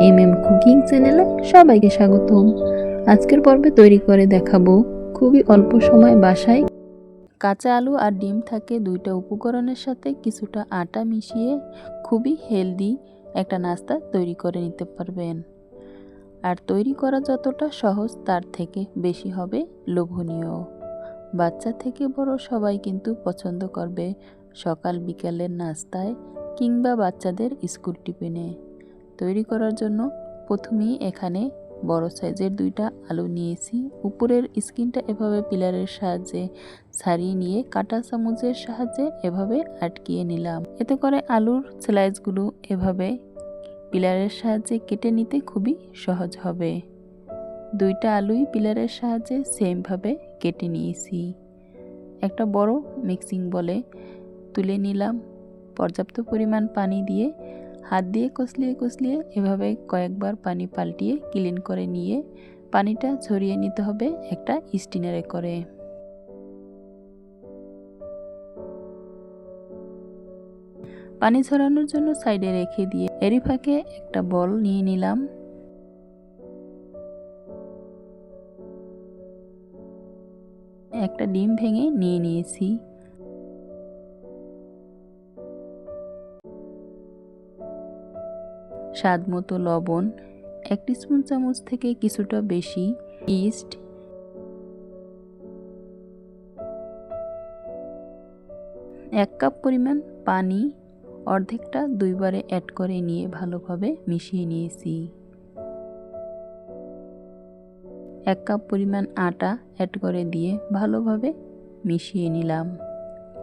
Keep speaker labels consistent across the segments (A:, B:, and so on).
A: M M cooking চ্যানেলে সবাইকে স্বাগতম। আজকের পর্বে তৈরি করে দেখাবো খুবই অল্প সময় বাসায় কাঁচা আলু আর ডিম থাকে দুইটা উপকরণের সাথে কিছুটা আটা মিশিয়ে খুবই হেলদি একটা নাস্তা তৈরি করে নিতে পারবেন। আর তৈরি করা যতটা সহজ তার থেকে বেশি হবে লোভনীয়। বাচ্চা থেকে বড় সবাই কিন্তু পছন্দ করবে সকাল বিকালের নাস্তায় কিংবা বাচ্চাদের স্কুল টিফিনে। তৈরি করার জন্য প্রথমেই এখানে বড় সাইজের দুইটা আলু নিয়েছি। উপরের স্কিনটা এভাবে পিলারের সাহায্যে ছাড়িয়ে নিয়ে কাটা চামচের সাহায্যে এভাবে আটকিয়ে নিলাম। এতে করে আলুর স্লাইসগুলো এভাবে পিলারের সাহায্যে কেটে নিতে খুবই সহজ হবে। দুইটা আলুই পিলারের সাহায্যে সেমভাবে কেটে নিয়েছি। একটা বড় মিক্সিং বলে তুলে নিলাম। পর্যাপ্ত পরিমাণ পানি দিয়ে হাত দিয়ে কষলিয়ে কষলিয়ে এভাবে কয়েকবার পানি পাল্টিয়ে ক্লিন করে নিয়ে পানিটা ছড়িয়ে নিতে হবে একটা স্টিনারে করে। পানি ছড়ানোর জন্য সাইডে রেখে দিয়ে এরই ফাঁকে একটা বল নিয়ে নিলাম। একটা ডিম ভেঙে নিয়ে নিয়েছি। স্বাদ মতো লবণ, এক স্পুন চামচ থেকে কিছুটা বেশি ইস্ট এক কাপ পরিমাণ পানি, অর্ধেকটা দুইবারে অ্যাড করে নিয়ে ভালোভাবে মিশিয়ে নিয়েছি। এক কাপ পরিমাণ আটা অ্যাড করে দিয়ে ভালোভাবে মিশিয়ে নিলাম।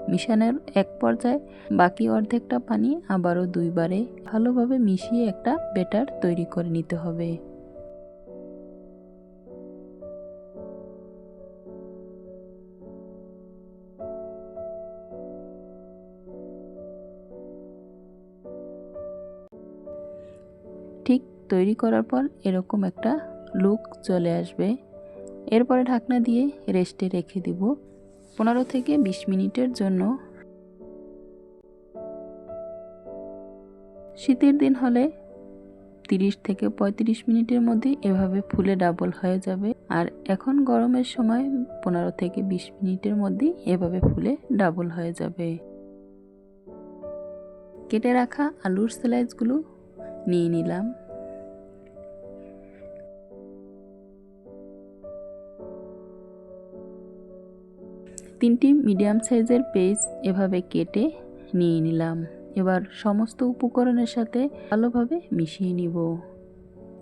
A: মিশানোর এক পর্যায়ে বাকি অর্ধেকটা পানি আবারও দুইবারে ভালোভাবে মিশিয়ে একটা বেটার তৈরি করে নিতে হবে। ঠিক তৈরি করার পর এরকম একটা লুক চলে আসবে। এরপরে ঢাকনা দিয়ে রেস্টে রেখে দিব। পনেরো থেকে বিশ মিনিটের জন্য। শীতের দিন হলে তিরিশ থেকে পঁয়ত্রিশ মিনিটের মধ্যে এভাবে ফুলে ডাবল হয়ে যাবে। আর এখন গরমের সময় পনেরো থেকে বিশ মিনিটের মধ্যে এভাবে ফুলে ডাবল হয়ে যাবে। কেটে রাখা আলুর স্লাইসগুলো নিয়ে নিলাম। তিনটি মিডিয়াম সাইজের পেজ এভাবে কেটে নিয়ে নিলাম। এবার সমস্ত উপকরণের সাথে ভালোভাবে মিশিয়ে নিব।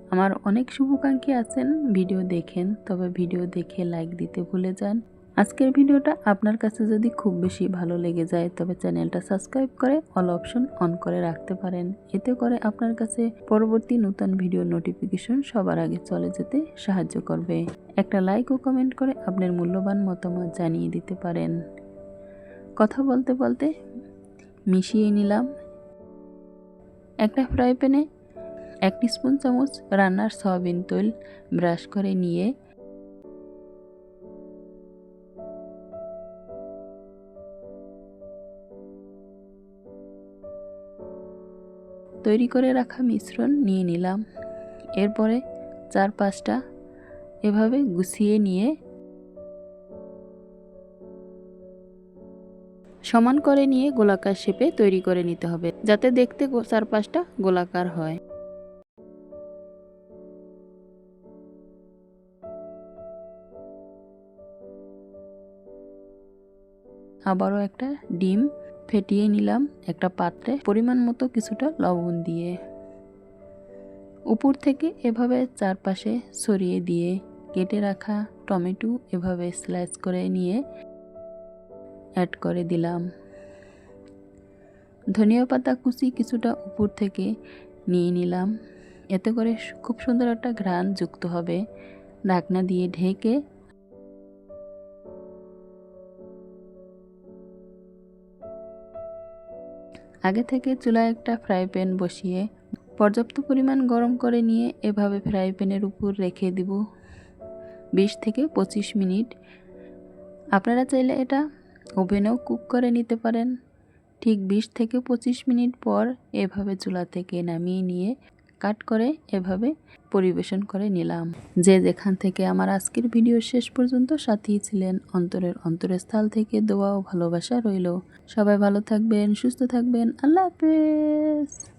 A: আমার অনেক শুভাকাঙ্ক্ষী আছেন, ভিডিও দেখেন, তবে ভিডিও দেখে লাইক দিতে ভুলে যান। আজকের ভিডিওটা আপনার কাছে যদি খুব বেশি ভালো লেগে যায়, তবে চ্যানেলটা সাবস্ক্রাইব করে অল অপশন অন করে রাখতে পারেন। এতে করে আপনার কাছে পরবর্তী নতুন ভিডিও নোটিফিকেশন সবার আগে চলে যেতে সাহায্য করবে। একটা লাইক ও কমেন্ট করে আপনার মূল্যবান মতামত জানিয়ে দিতে পারেন। কথা বলতে বলতে মিশিয়ে নিলাম। একটা ফ্রাই প্যানে এক স্পুন চামচ রান্নার সয়াবিন তেল ব্রাশ করে নিয়ে তৈরি করে রাখা মিশ্রণ নিয়ে নিলাম। এরপরে চার পাঁচটা এভাবে গুছিয়ে নিয়ে সমান করে নিয়ে গোলাকার শেপে তৈরি করে নিতে হবে, যাতে দেখতে চার পাঁচটা গোলাকার হয়। আবারও একটা ডিম ফেটিয়ে নিলাম একটা পাত্রে পরিমাণ মতো কিছুটা লবণ দিয়ে। উপর থেকে এভাবে চারপাশে সরিয়ে দিয়ে কেটে রাখা টমেটো এভাবে স্লাইস করে নিয়ে অ্যাড করে দিলাম। ধনিয়া পাতা কুচি কিছুটা উপর থেকে নিয়ে নিলাম। এতে করে খুব সুন্দর একটা ঘ্রাণ যুক্ত হবে। ঢাকনা দিয়ে ঢেকে আগে থেকে চুলায় একটা ফ্রাই প্যান বসিয়ে পর্যাপ্ত পরিমাণ গরম করে নিয়ে এভাবে ফ্রাই প্যানের উপর রেখে দিব বিশ থেকে পঁচিশ মিনিট। আপনারা চাইলে এটা ওভেনেও কুক করে নিতে পারেন। ঠিক বিশ থেকে পঁচিশ মিনিট পর এভাবে চুলা থেকে নামিয়ে নিয়ে কাট করে এভাবে পরিবেশন করে নিলাম। যে যেখান থেকে আমার আজকের ভিডিও শেষ পর্যন্ত সাথী ছিলেন, অন্তরের অন্তরস্থল থেকে দোয়া ও ভালোবাসা রইল। সবাই ভালো থাকবেন, সুস্থ থাকবেন। আল্লাহ হাফেজ।